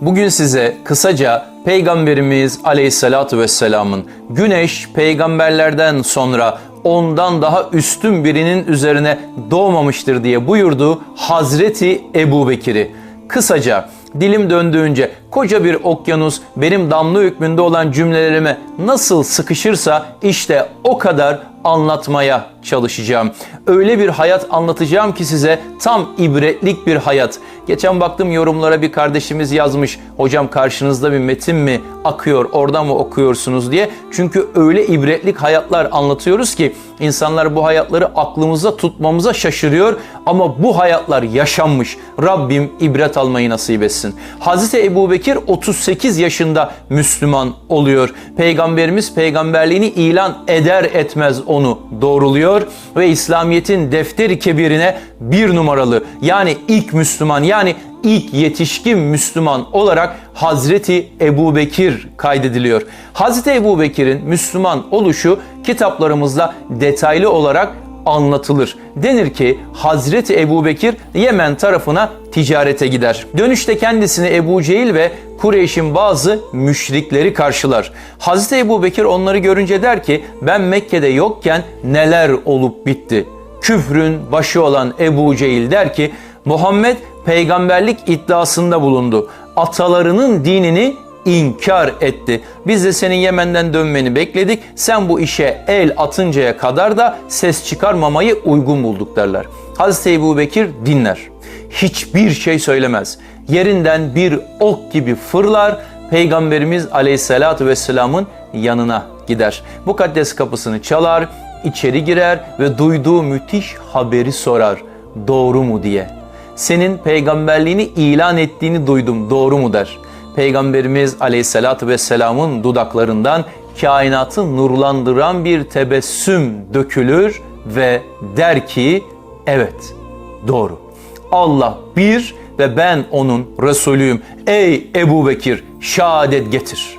Bugün size kısaca Peygamberimiz Aleyhisselatü Vesselam'ın güneş peygamberlerden sonra ondan daha üstün birinin üzerine doğmamıştır diye buyurduğu Hazreti Ebu Bekir'i. Kısaca dilim döndüğünce koca bir okyanus benim damla hükmünde olan cümlelerime nasıl sıkışırsa işte o kadar anlatmaya çalışacağım. Öyle bir hayat anlatacağım ki size tam ibretlik bir hayat. Geçen baktım yorumlara bir kardeşimiz yazmış. Hocam karşınızda bir metin mi akıyor oradan mı okuyorsunuz diye. Çünkü öyle ibretlik hayatlar anlatıyoruz ki insanlar bu hayatları aklımızda tutmamıza şaşırıyor. Ama bu hayatlar yaşanmış. Rabbim ibret almayı nasip etsin. Hazreti Ebu Bekir 38 yaşında Müslüman oluyor. Peygamberimiz peygamberliğini ilan eder etmez onu doğruluyor ve İslamiyet'in defteri kebirine bir numaralı yani ilk Müslüman yani ilk yetişkin Müslüman olarak Hazreti Ebu Bekir kaydediliyor. Hazreti Ebu Bekir'in Müslüman oluşu kitaplarımızda detaylı olarak anlatılır. Denir ki Hazreti Ebu Bekir Yemen tarafına ticarete gider. Dönüşte kendisini Ebu Cehil ve Kureyş'in bazı müşrikleri karşılar. Hazreti Ebu Bekir onları görünce der ki ben Mekke'de yokken neler olup bitti. Küfrün başı olan Ebu Cehil der ki Muhammed peygamberlik iddiasında bulundu. Atalarının dinini inkar etti. Biz de senin Yemen'den dönmeni bekledik. Sen bu işe el atıncaya kadar da ses çıkarmamayı uygun bulduk derler. Hazreti Ebu Bekir dinler. Hiçbir şey söylemez. Yerinden bir ok gibi fırlar. Peygamberimiz Aleyhisselatü Vesselam'ın yanına gider. Mukaddes kapısını çalar, içeri girer ve duyduğu müthiş haberi sorar. Doğru mu diye. Senin peygamberliğini ilan ettiğini duydum doğru mu der. Peygamberimiz Aleyhisselatü Vesselam'ın dudaklarından kainatı nurlandıran bir tebessüm dökülür ve der ki evet doğru. Allah bir ve ben onun Resulüyüm. Ey Ebu Bekir şehadet getir.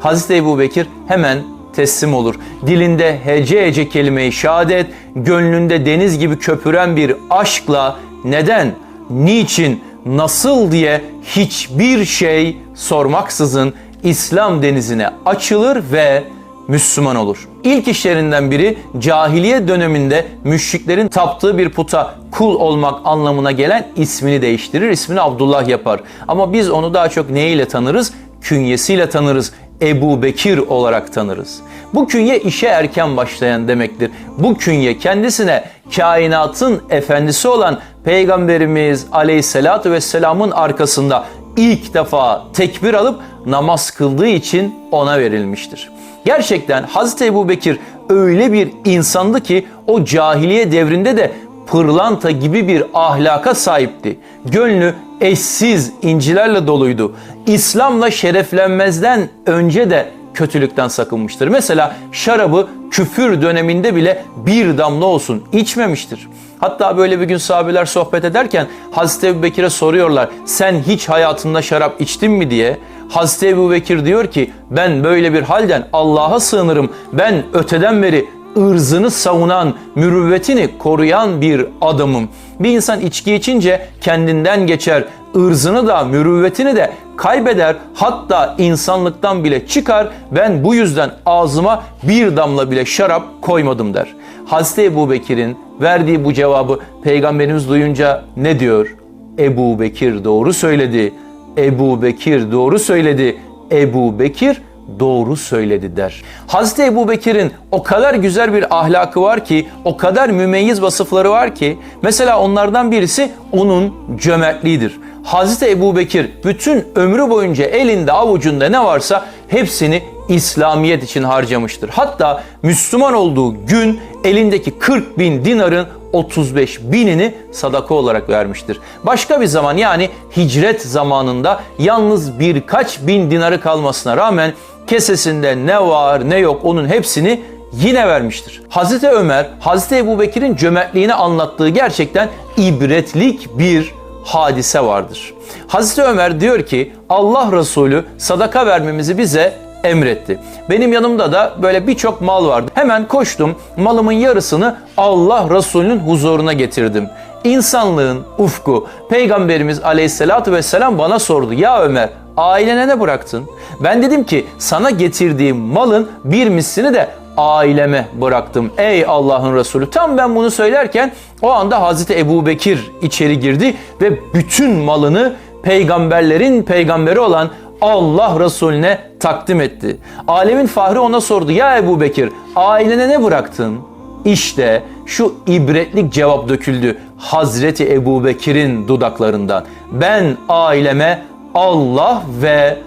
Hazreti Ebu Bekir hemen teslim olur. Dilinde hece hece kelime-i şehadet, gönlünde deniz gibi köpüren bir aşkla neden, niçin, nasıl diye hiçbir şey sormaksızın İslam denizine açılır ve Müslüman olur. İlk işlerinden biri cahiliye döneminde müşriklerin taptığı bir puta kul olmak anlamına gelen ismini değiştirir. İsmini Abdullah yapar. Ama biz onu daha çok neyle tanırız? Künyesiyle tanırız. Ebu Bekir olarak tanırız. Bu künye işe erken başlayan demektir. Bu künye kendisine kainatın efendisi olan Peygamberimiz Aleyhisselatü Vesselam'ın arkasında ilk defa tekbir alıp namaz kıldığı için ona verilmiştir. Gerçekten Hazreti Ebu Bekir öyle bir insandı ki o cahiliye devrinde de pırlanta gibi bir ahlaka sahipti. Gönlü eşsiz incilerle doluydu. İslam'la şereflenmezden önce de kötülükten sakınmıştır. Mesela şarabı küfür döneminde bile bir damla olsun içmemiştir. Hatta böyle bir gün sahabeler sohbet ederken Hazreti Ebu Bekir'e soruyorlar sen hiç hayatında şarap içtin mi diye. Hazreti Ebu Bekir diyor ki ben böyle bir halden Allah'a sığınırım. Ben öteden beri ırzını savunan, mürüvvetini koruyan bir adamım. Bir insan içki içince kendinden geçer, ırzını da mürüvvetini de kaybeder hatta insanlıktan bile çıkar ben bu yüzden ağzıma bir damla bile şarap koymadım der. Hazreti Ebu Bekir'in verdiği bu cevabı peygamberimiz duyunca ne diyor? Ebu Bekir doğru söyledi. Ebu Bekir doğru söyledi. Ebu Bekir doğru söyledi der. Hazreti Ebu Bekir'in o kadar güzel bir ahlakı var ki, o kadar mümeyyiz vasıfları var ki, mesela onlardan birisi onun cömertliğidir. Hazreti Ebu Bekir bütün ömrü boyunca elinde avucunda ne varsa hepsini İslamiyet için harcamıştır. Hatta Müslüman olduğu gün elindeki 40 bin dinarın 35 binini sadaka olarak vermiştir. Başka bir zaman yani hicret zamanında yalnız birkaç bin dinarı kalmasına rağmen kesesinde ne var ne yok onun hepsini yine vermiştir. Hazreti Ömer, Hazreti Ebu Bekir'in cömertliğini anlattığı gerçekten ibretlik bir hadise vardır. Hazreti Ömer diyor ki Allah Resulü sadaka vermemizi bize emretti. Benim yanımda da böyle birçok mal vardı. Hemen koştum malımın yarısını Allah Resulü'nün huzuruna getirdim. İnsanlığın ufku. Peygamberimiz aleyhissalatu vesselam bana sordu. Ya Ömer ailene ne bıraktın? Ben dedim ki sana getirdiğim malın bir mislini de aileme bıraktım. Ey Allah'ın Resulü. Tam ben bunu söylerken o anda Hazreti Ebu Bekir içeri girdi ve bütün malını peygamberlerin peygamberi olan Allah Resulüne takdim etti. Alemin fahri ona sordu. Ya Ebu Bekir ailene ne bıraktın? İşte şu ibretlik cevap döküldü Hazreti Ebu Bekir'in dudaklarından. Ben aileme Allah ve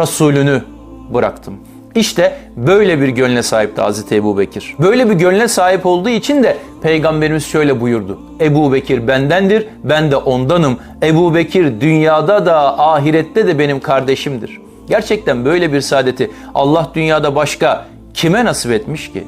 Resulünü bıraktım. İşte böyle bir gönle sahipti Hazreti Ebu Bekir. Böyle bir gönle sahip olduğu için de Peygamberimiz şöyle buyurdu. Ebu Bekir bendendir, ben de ondanım. Ebu Bekir dünyada da ahirette de benim kardeşimdir. Gerçekten böyle bir saadeti Allah dünyada başka kime nasip etmiş ki?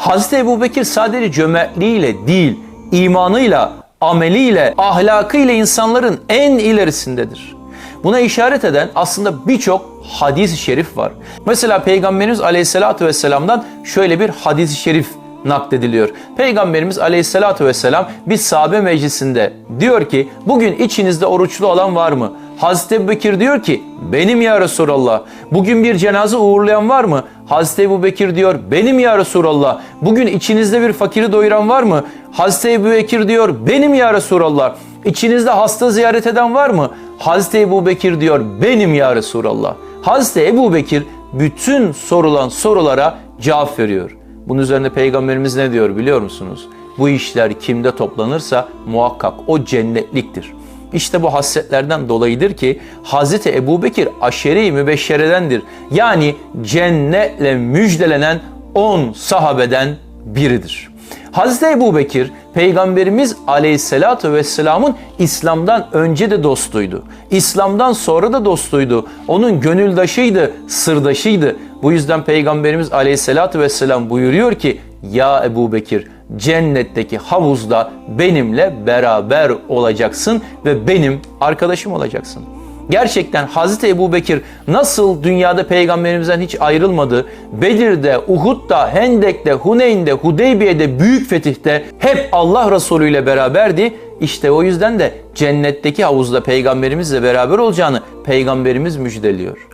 Hazreti Ebu Bekir sadece cömertliğiyle değil, imanıyla, ameliyle, ahlakıyla insanların en ilerisindedir. Buna işaret eden aslında birçok hadis-i şerif var. Mesela Peygamberimiz Aleyhisselatü Vesselam'dan şöyle bir hadis-i şerif naklediliyor. Peygamberimiz Aleyhisselatü Vesselam bir sahabe meclisinde diyor ki bugün içinizde oruçlu olan var mı? Hazreti Ebu Bekir diyor ki benim ya Resulallah. Bugün bir cenaze uğurlayan var mı? Hazreti Ebu Bekir diyor benim ya Resulallah. Bugün içinizde bir fakiri doyuran var mı? Hazreti Ebu Bekir diyor benim ya Resulallah. İçinizde hasta ziyaret eden var mı? Hazreti Ebu Bekir diyor benim ya Resulallah. Hazreti Ebu Bekir bütün sorulan sorulara cevap veriyor. Bunun üzerine Peygamberimiz ne diyor biliyor musunuz? Bu işler kimde toplanırsa muhakkak o cennetliktir. İşte bu hasletlerden dolayıdır ki Hazreti Ebu Bekir aşeri mübeşşeredendir. Yani cennetle müjdelenen 10 sahabeden biridir. Hazreti Ebu Bekir Peygamberimiz Aleyhisselatü Vesselam'ın İslam'dan önce de dostuydu. İslam'dan sonra da dostuydu. Onun gönüldaşıydı, sırdaşıydı. Bu yüzden Peygamberimiz Aleyhisselatü Vesselam buyuruyor ki Ya Ebu Bekir cennetteki havuzda benimle beraber olacaksın ve benim arkadaşım olacaksın. Gerçekten Hazreti Ebu Bekir nasıl dünyada peygamberimizden hiç ayrılmadı, Bedir'de, Uhud'da, Hendek'te, Huneyn'de, Hudeybiye'de, Büyük Fetih'te hep Allah Resulü ile beraberdi. İşte o yüzden de cennetteki havuzda peygamberimizle beraber olacağını peygamberimiz müjdeliyor.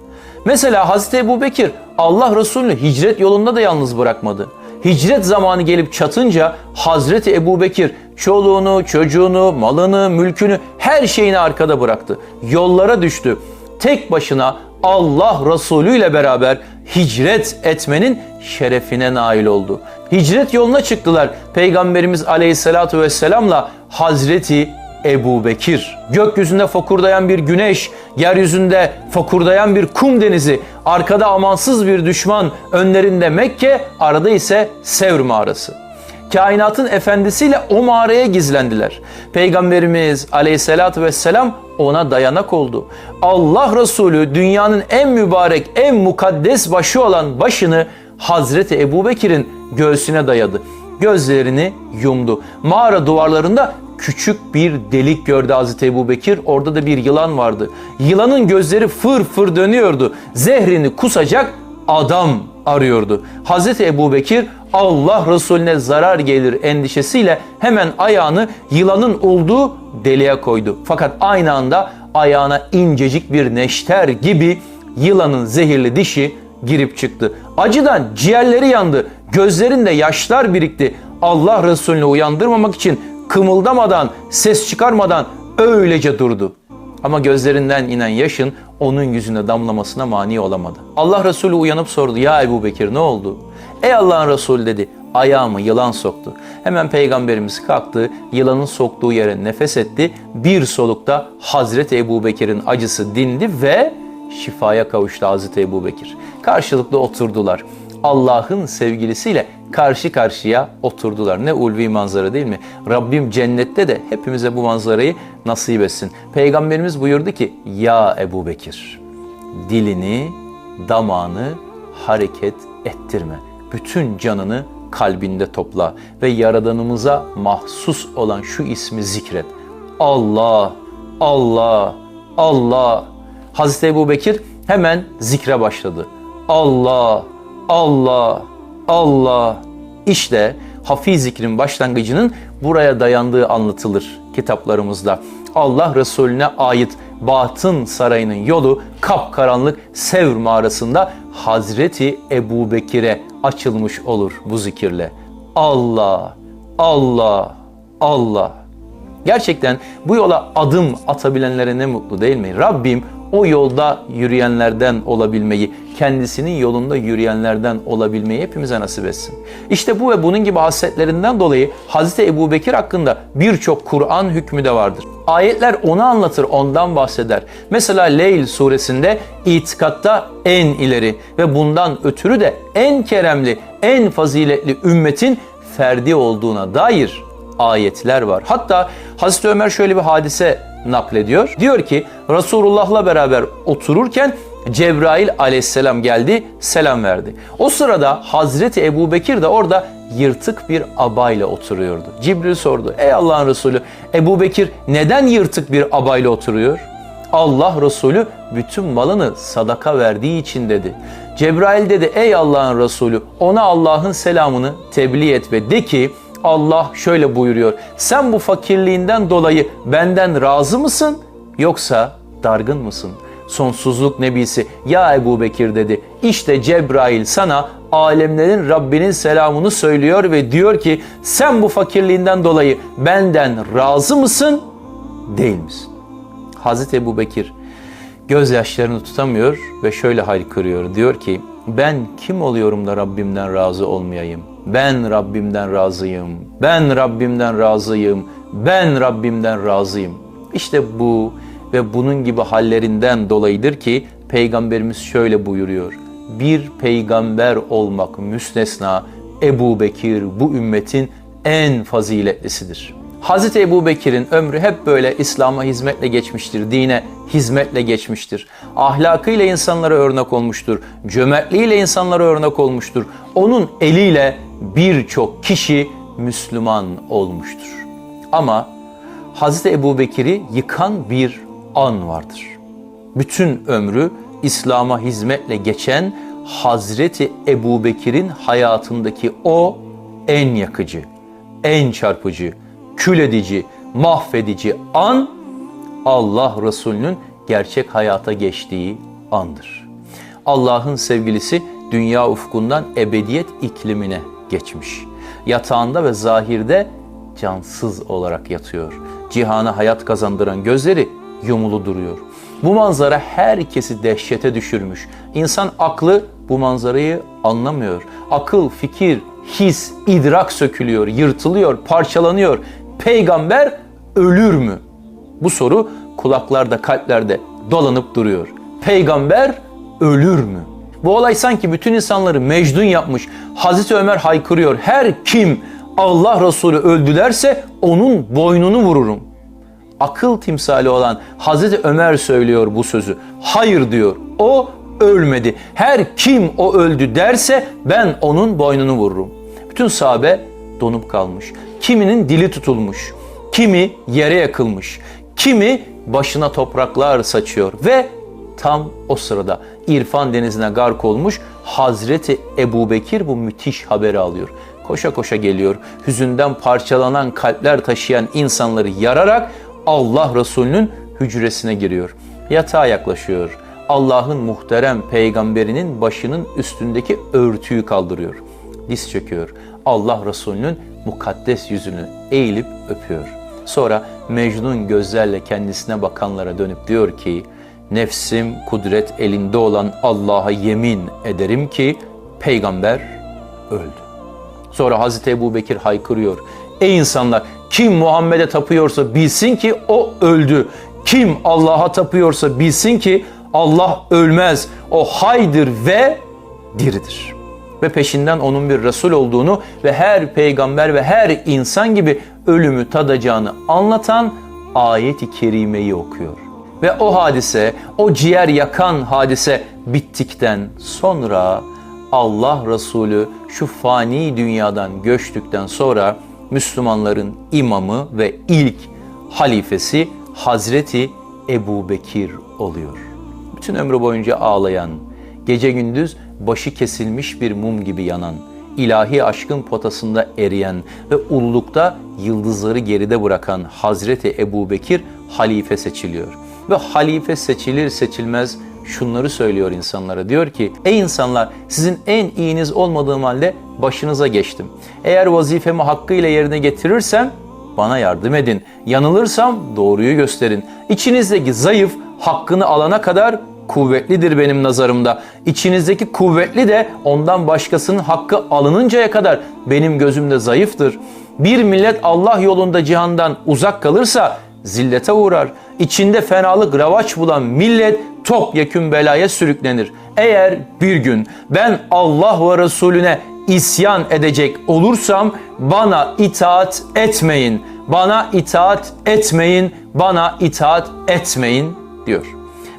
Mesela Hazreti Ebu Bekir Allah Resulü'nü hicret yolunda da yalnız bırakmadı. Hicret zamanı gelip çatınca Hazreti Ebu Bekir çoluğunu, çocuğunu, malını, mülkünü her şeyini arkada bıraktı. Yollara düştü. Tek başına Allah Resulü ile beraber hicret etmenin şerefine nail oldu. Hicret yoluna çıktılar. Peygamberimiz Aleyhisselatü Vesselam'la Hazreti Ebu Bekir. Gökyüzünde fokurdayan bir güneş, yeryüzünde fokurdayan bir kum denizi, arkada amansız bir düşman, önlerinde Mekke, arada ise Sevr mağarası. Kainatın efendisiyle o mağaraya gizlendiler. Peygamberimiz aleyhissalatü vesselam ona dayanak oldu. Allah Resulü dünyanın en mübarek, en mukaddes başı olan başını Hazreti Ebu Bekir'in göğsüne dayadı. Gözlerini yumdu. Mağara duvarlarında küçük bir delik gördü Hazreti Ebu Bekir. Orada da bir yılan vardı. Yılanın gözleri fır fır dönüyordu. Zehrini kusacak adam arıyordu. Hazreti Ebu Bekir Allah Resulüne zarar gelir endişesiyle hemen ayağını yılanın olduğu deliğe koydu. Fakat aynı anda ayağına incecik bir neşter gibi yılanın zehirli dişi girip çıktı. Acıdan ciğerleri yandı. Gözlerinde yaşlar birikti. Allah Resulüne uyandırmamak için kımıldamadan, ses çıkarmadan öylece durdu. Ama gözlerinden inen yaşın onun yüzüne damlamasına mani olamadı. Allah Resulü uyanıp sordu. Ya Ebu Bekir ne oldu? Ey Allah'ın Resulü dedi. Ayağımı yılan soktu. Hemen peygamberimiz kalktı. Yılanın soktuğu yere nefes etti. Bir solukta Hazreti Ebu Bekir'in acısı dindi ve şifaya kavuştu Hazreti Ebu Bekir. Karşılıklı oturdular. Allah'ın sevgilisiyle karşı karşıya oturdular. Ne ulvi manzara değil mi? Rabbim cennette de hepimize bu manzarayı nasip etsin. Peygamberimiz buyurdu ki ya Ebu Bekir dilini, damağını hareket ettirme. Bütün canını kalbinde topla ve Yaradanımıza mahsus olan şu ismi zikret. Allah, Allah, Allah. Hazreti Ebu Bekir hemen zikre başladı. Allah, Allah, Allah. İşte Hafiz zikrin başlangıcının buraya dayandığı anlatılır kitaplarımızda. Allah Resulüne ait Batın Sarayı'nın yolu kapkaranlık Sevr mağarasında Hazreti Ebu Bekir'e açılmış olur bu zikirle. Allah, Allah, Allah. Gerçekten bu yola adım atabilenlere ne mutlu değil mi? Rabbim o yolda yürüyenlerden olabilmeyi, kendisinin yolunda yürüyenlerden olabilmeyi hepimize nasip etsin. İşte bu ve bunun gibi hasletlerinden dolayı Hz. Ebu Bekir hakkında birçok Kur'an hükmü de vardır. Ayetler onu anlatır, ondan bahseder. Mesela Leyl suresinde itikatta en ileri ve bundan ötürü de en keremli, en faziletli ümmetin ferdi olduğuna dair ayetler var. Hatta Hazreti Ömer şöyle bir hadise naklediyor. Diyor ki Resulullah'la beraber otururken Cebrail aleyhisselam geldi, selam verdi. O sırada Hazreti Ebu Bekir de orada yırtık bir abayla oturuyordu. Cibril sordu, ey Allah'ın Resulü Ebu Bekir neden yırtık bir abayla oturuyor? Allah Resulü bütün malını sadaka verdiği için dedi. Cebrail dedi ey Allah'ın Resulü ona Allah'ın selamını tebliğ et ve de ki Allah şöyle buyuruyor. Sen bu fakirliğinden dolayı benden razı mısın yoksa dargın mısın? Sonsuzluk nebisi ya Ebu Bekir dedi. İşte Cebrail sana alemlerin Rabbinin selamını söylüyor ve diyor ki sen bu fakirliğinden dolayı benden razı mısın değil misin? Hazreti Ebu Bekir gözyaşlarını tutamıyor ve şöyle haykırıyor. Diyor ki ben kim oluyorum da Rabbimden razı olmayayım? Ben Rabbimden razıyım. Ben Rabbimden razıyım. Ben Rabbimden razıyım. İşte bu ve bunun gibi hallerinden dolayıdır ki Peygamberimiz şöyle buyuruyor. Bir peygamber olmak müstesna Ebu Bekir bu ümmetin en faziletlisidir. Hazreti Ebu Bekir'in ömrü hep böyle İslam'a hizmetle geçmiştir, dine hizmetle geçmiştir. Ahlakıyla insanlara örnek olmuştur, cömertliğiyle insanlara örnek olmuştur. Onun eliyle birçok kişi Müslüman olmuştur. Ama Hazreti Ebu Bekir'i yıkan bir an vardır. Bütün ömrü İslam'a hizmetle geçen Hazreti Ebu Bekir'in hayatındaki o en yakıcı, en çarpıcı, kül edici, mahvedici an Allah Resulü'nün gerçek hayata geçtiği andır. Allah'ın sevgilisi dünya ufkundan ebediyet iklimine geçmiş. Yatağında ve zahirde cansız olarak yatıyor. Cihana hayat kazandıran gözleri yumulu duruyor. Bu manzara herkesi dehşete düşürmüş. İnsan aklı bu manzarayı anlamıyor. Akıl, fikir, his, idrak sökülüyor, yırtılıyor, parçalanıyor. Peygamber ölür mü? Bu soru kulaklarda, kalplerde dolanıp duruyor. Peygamber ölür mü? Bu olay sanki bütün insanları mecnun yapmış. Hazreti Ömer haykırıyor. Her kim Allah Resulü öldülerse onun boynunu vururum. Akıl timsali olan Hazreti Ömer söylüyor bu sözü. Hayır diyor. O ölmedi. Her kim o öldü derse ben onun boynunu vururum. Bütün sahabe donup kalmış. Kiminin dili tutulmuş. Kimi yere yakılmış. Kimi başına topraklar saçıyor ve tam o sırada İrfan denizine gark olmuş Hazreti Ebu Bekir bu müthiş haberi alıyor. Koşa koşa geliyor. Hüzünden parçalanan kalpler taşıyan insanları yararak Allah Resulü'nün hücresine giriyor. Yatağa yaklaşıyor. Allah'ın muhterem peygamberinin başının üstündeki örtüyü kaldırıyor. Diz çöküyor. Allah Resulü'nün mukaddes yüzünü eğilip öpüyor. Sonra Mecnun gözlerle kendisine bakanlara dönüp diyor ki, Nefsim kudret elinde olan Allah'a yemin ederim ki peygamber öldü. Sonra Hazreti Ebu Bekir haykırıyor. Ey insanlar kim Muhammed'e tapıyorsa bilsin ki o öldü. Kim Allah'a tapıyorsa bilsin ki Allah ölmez. O haydır ve diridir. Ve peşinden onun bir Resul olduğunu ve her peygamber ve her insan gibi ölümü tadacağını anlatan ayet-i kerimeyi okuyor. Ve o hadise, o ciğer yakan hadise bittikten sonra Allah Resulü şu fani dünyadan göçtükten sonra Müslümanların imamı ve ilk halifesi Hazreti Ebu Bekir oluyor. Bütün ömrü boyunca ağlayan, gece gündüz başı kesilmiş bir mum gibi yanan, ilahi aşkın potasında eriyen ve ululukta yıldızları geride bırakan Hazreti Ebu Bekir halife seçiliyor. Ve halife seçilir seçilmez şunları söylüyor insanlara. Diyor ki ey insanlar sizin en iyiniz olmadığım halde başınıza geçtim. Eğer vazifemi hakkıyla yerine getirirsem bana yardım edin. Yanılırsam doğruyu gösterin. İçinizdeki zayıf hakkını alana kadar kuvvetlidir benim nazarımda. İçinizdeki kuvvetli de ondan başkasının hakkı alınıncaya kadar benim gözümde zayıftır. Bir millet Allah yolunda cihandan uzak kalırsa zillete uğrar. İçinde fenalık ravaç bulan millet topyekün belaya sürüklenir. Eğer bir gün ben Allah ve Resulüne isyan edecek olursam bana itaat etmeyin. Bana itaat etmeyin. Bana itaat etmeyin diyor.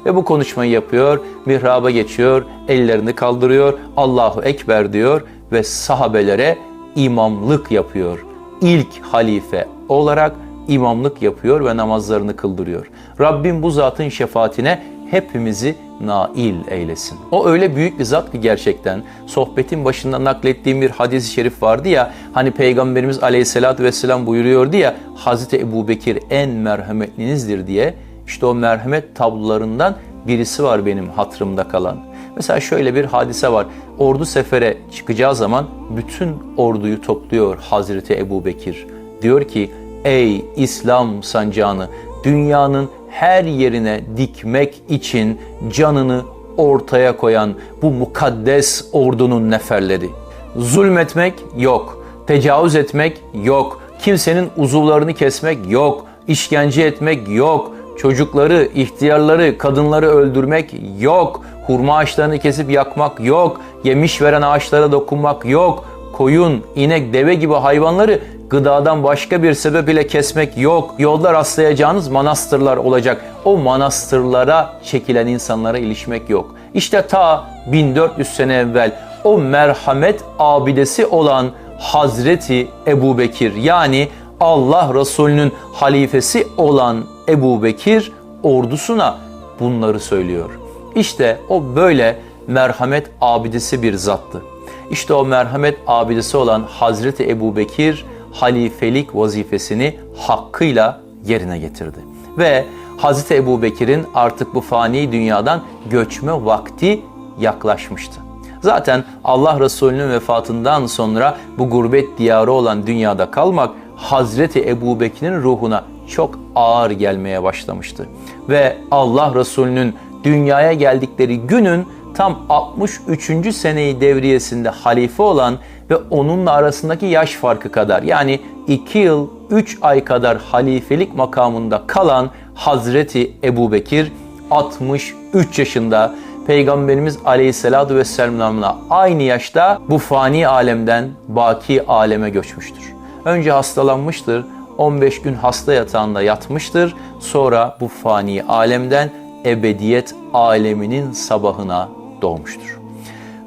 Ve bu konuşmayı yapıyor, mihraba geçiyor, ellerini kaldırıyor, Allahu Ekber diyor ve sahabelere imamlık yapıyor. İlk halife olarak imamlık yapıyor ve namazlarını kıldırıyor. Rabbim bu zatın şefaatine hepimizi nail eylesin. O öyle büyük bir zat ki gerçekten sohbetin başında naklettiğim bir hadis-i şerif vardı ya hani Peygamberimiz aleyhissalatü vesselam buyuruyordu ya Hazreti Ebu Bekir en merhametlinizdir diye işte o merhamet tablolarından birisi var benim hatırımda kalan. Mesela şöyle bir hadise var. Ordu sefere çıkacağı zaman bütün orduyu topluyor Hazreti Ebu Bekir. Diyor ki ey İslam sancağını dünyanın her yerine dikmek için canını ortaya koyan bu mukaddes ordunun neferleri. Zulmetmek yok, tecavüz etmek yok, kimsenin uzuvlarını kesmek yok, işkence etmek yok, çocukları, ihtiyarları, kadınları öldürmek yok, hurma ağaçlarını kesip yakmak yok, yemiş veren ağaçlara dokunmak yok, koyun, inek, deve gibi hayvanları gıdadan başka bir sebep ile kesmek yok. Yolda rastlayacağınız manastırlar olacak. O manastırlara çekilen insanlara ilişmek yok. İşte ta 1400 sene evvel o merhamet abidesi olan Hazreti Ebu Bekir yani Allah Resulü'nün halifesi olan Ebu Bekir ordusuna bunları söylüyor. İşte o böyle merhamet abidesi bir zattı. İşte o merhamet abidesi olan Hazreti Ebu Bekir halifelik vazifesini hakkıyla yerine getirdi. Ve Hazreti Ebu Bekir'in artık bu fani dünyadan göçme vakti yaklaşmıştı. Zaten Allah Resulü'nün vefatından sonra bu gurbet diyarı olan dünyada kalmak Hazreti Ebu Bekir'in ruhuna çok ağır gelmeye başlamıştı. Ve Allah Resulü'nün dünyaya geldikleri günün tam 63. seneyi devriyesinde halife olan ve onunla arasındaki yaş farkı kadar yani 2 yıl 3 ay kadar halifelik makamında kalan Hazreti Ebu Bekir 63 yaşında Peygamberimiz Aleyhisselatü Vesselam'la aynı yaşta bu fani alemden baki aleme göçmüştür. Önce hastalanmıştır, 15 gün hasta yatağında yatmıştır. Sonra bu fani alemden ebediyet aleminin sabahına doğmuştur.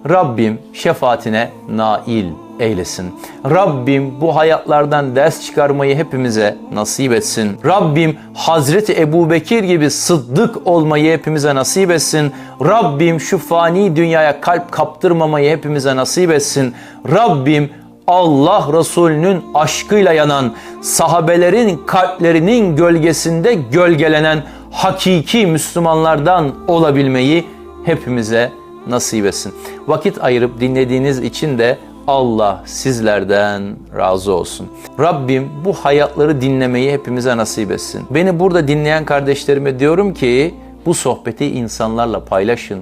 Rabbim şefaatine nail eylesin. Rabbim bu hayatlardan ders çıkarmayı hepimize nasip etsin. Rabbim Hazreti Ebu Bekir gibi sıddık olmayı hepimize nasip etsin. Rabbim şu fani dünyaya kalp kaptırmamayı hepimize nasip etsin. Rabbim Allah Resulü'nün aşkıyla yanan, sahabelerin kalplerinin gölgesinde gölgelenen hakiki Müslümanlardan olabilmeyi hepimize nasip etsin. Vakit ayırıp dinlediğiniz için de Allah sizlerden razı olsun. Rabbim bu hayatları dinlemeyi hepimize nasip etsin. Beni burada dinleyen kardeşlerime diyorum ki bu sohbeti insanlarla paylaşın.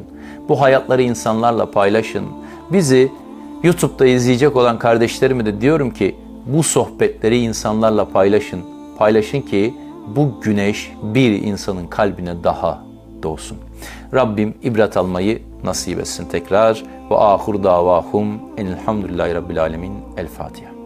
Bu hayatları insanlarla paylaşın. Bizi YouTube'da izleyecek olan kardeşlerime de diyorum ki bu sohbetleri insanlarla paylaşın. Paylaşın ki bu güneş bir insanın kalbine daha doğsun. Rabbim ibret almayı nasip etsin tekrar. Ve ahur davahum enilhamdülillahi rabbil alemin. El Fatiha.